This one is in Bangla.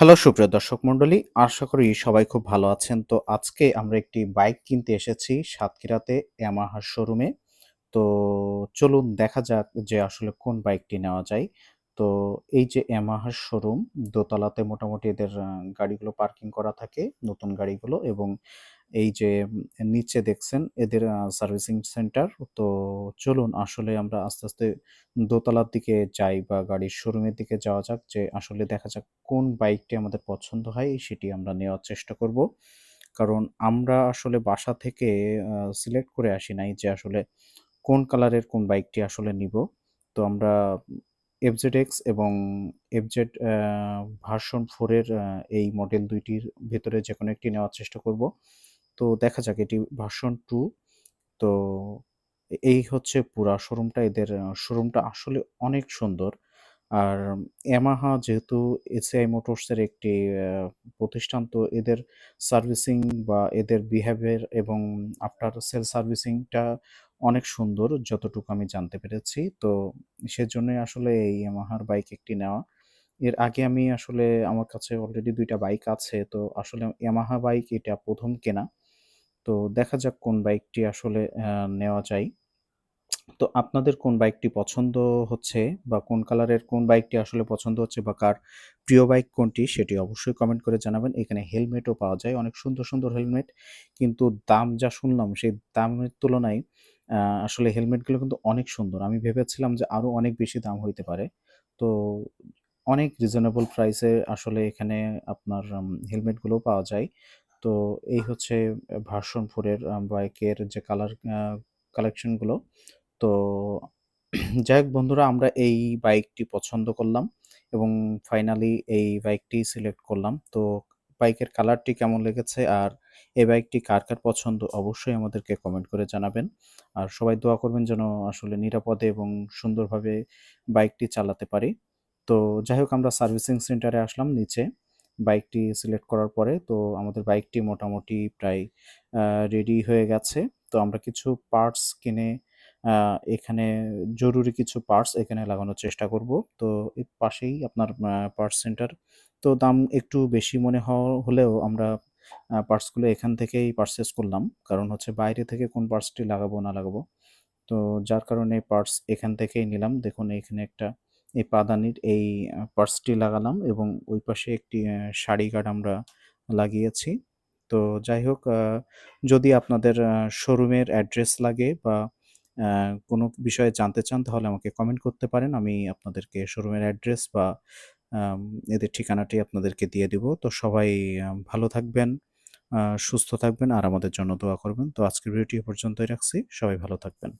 হ্যালো সুপ্রিয় দর্শক মন্ডলী আশা করি সবাই খুব ভালো আছেন। তো আজকে আমরা একটি বাইক কিনতে এসেছি সাতক্ষীরাতে ইয়ামাহার শোরুমে। তো চলুন দেখা যাক যে আসলে কোন বাইকটি নেওয়া যায়। তো এই যে ইয়ামাহার শোরুম দোতলাতে মোটামুটি এদের গাড়িগুলো পার্কিং করা থাকে, নতুন গাড়িগুলো এবং এই যে নিচে দেখছেন এদের সার্ভিসিং সেন্টার। তো চলুন আসলে আমরা আস্তে, আস্তে দোতলার দিকে যাই বা গাড়ির শোরুমের দিকে যাওয়া যাক যে আসলে দেখা যাক কোন বাইকটি আমাদের পছন্দ হয় সেটি আমরা নেওয়ার চেষ্টা করব। কারণ আমরা আসলে বাসা থেকে সিলেক্ট করে আসি নাই যে আসলে কোন কালারের কোন বাইকটি আসলে নিব তো আমরা FZX এবং এফজেড ভার্সন 4 এর আ এই মডেল ২ টির ভেতরে যেকোনো একটি নেওয়ার চেষ্টা করব। তো দেখা যাক, এটি ভার্সন টু তো এই হচ্ছে পুরা শোরুমটা। এদের শোরুমটা আসলে অনেক সুন্দর। আর ইয়ামাহা যেহেতু এসিআই মোটরস এর একটি প্রতিষ্ঠান, তো এদের সার্ভিসিং বা এদের বিহেভিয়ার এবং আফটার সেল সার্ভিসিংটা অনেক সুন্দর যতটুকু আমি জানতে পেরেছি। তো সেজন্যই আসলে এই ইয়ামাহার বাইক একটি নেওয়া। এর আগে আমি আসলে আমার কাছে অলরেডি দুইটা বাইক আছে। তো আসলে ইয়ামাহা বাইক এটা প্রথম কেনা। তো দেখা যাক কোন বাইকটি আসলে নেওয়া যায়। তো আপনাদের কোন বাইকটি পছন্দ হচ্ছে বা কোন কালারের কোন বাইকটি আসলে পছন্দ হচ্ছে বা কার প্রিয় বাইক কোনটি সেটি অবশ্যই কমেন্ট করে জানাবেন। এখানে হেলমেটও পাওয়া যায়। অনেক সুন্দর, সুন্দর হেলমেট। কিন্তু দাম যা শুনলাম সেই দামের তুলনায় আসলে হেলমেটগুলো কিন্তু অনেক সুন্দর। আমি ভেবেছিলাম যে আরও অনেক বেশি দাম হইতে পারে। তো অনেক রিজনেবল প্রাইসে আসলে এখানে আপনার আম হেলমেটগুলোও পাওয়া যায়। তো এই হচ্ছে ভার্সন ফোরের বাইকের যে কালার কালেকশনগুলো। তো যাই হোক বন্ধুরা আমরা এই বাইকটি পছন্দ করলাম এবং ফাইনালি এই বাইকটি সিলেক্ট করলাম। তো বাইকের কালারটি কেমন লেগেছে আর এই বাইকটি কার, কার পছন্দ অবশ্যই আমাদেরকে কমেন্ট করে জানাবেন। আর সবাই দোয়া করবেন যেন আসলে নিরাপদে এবং সুন্দরভাবে বাইকটি চালাতে পারি। তো যাই হোক আমরা সার্ভিসিং সেন্টারে আসলাম নিচে বাইকটি সিলেক্ট করার পরে। তো আমাদের বাইকটি মোটামুটি প্রায় রেডি হয়ে গেছে। তো আমরা কিছু পার্টস কিনে এখানে জরুরি কিছু পার্টস এখানে লাগানোর চেষ্টা করব। তো এর পাশেই আপনার পার্টস সেন্টার। তো দাম একটু বেশি মনে হলেও আমরা পার্টসগুলো এখান থেকেই পারচেজ করলাম। কারণ হচ্ছে বাইরে থেকে কোন পার্টসটি লাগাবো, না লাগাবো। তো যার কারণে পার্টস এখান থেকেই নিলাম। দেখুন এখানে একটা এই পাদানির এই পার্টসটি লাগালাম এবং ওই পাশে একটি শাড়ি গার্ড আমরা লাগিয়েছি। তো যাই হোক যদি আপনাদের শোরুমের অ্যাড্রেস লাগে বা কোনো বিষয়ে জানতে চান তাহলে আমাকে কমেন্ট করতে পারেন। আমি আপনাদেরকে শোরুমের অ্যাড্রেস বা এদের ঠিকানাটি আপনাদেরকে দিয়ে দিব। তো সবাই ভালো থাকবেন, সুস্থ থাকবেন আর আমাদের জন্য দোয়া করবেন। তো আজকের ভিডিওটি পর্যন্তই রাখছি। সবাই ভালো থাকবেন।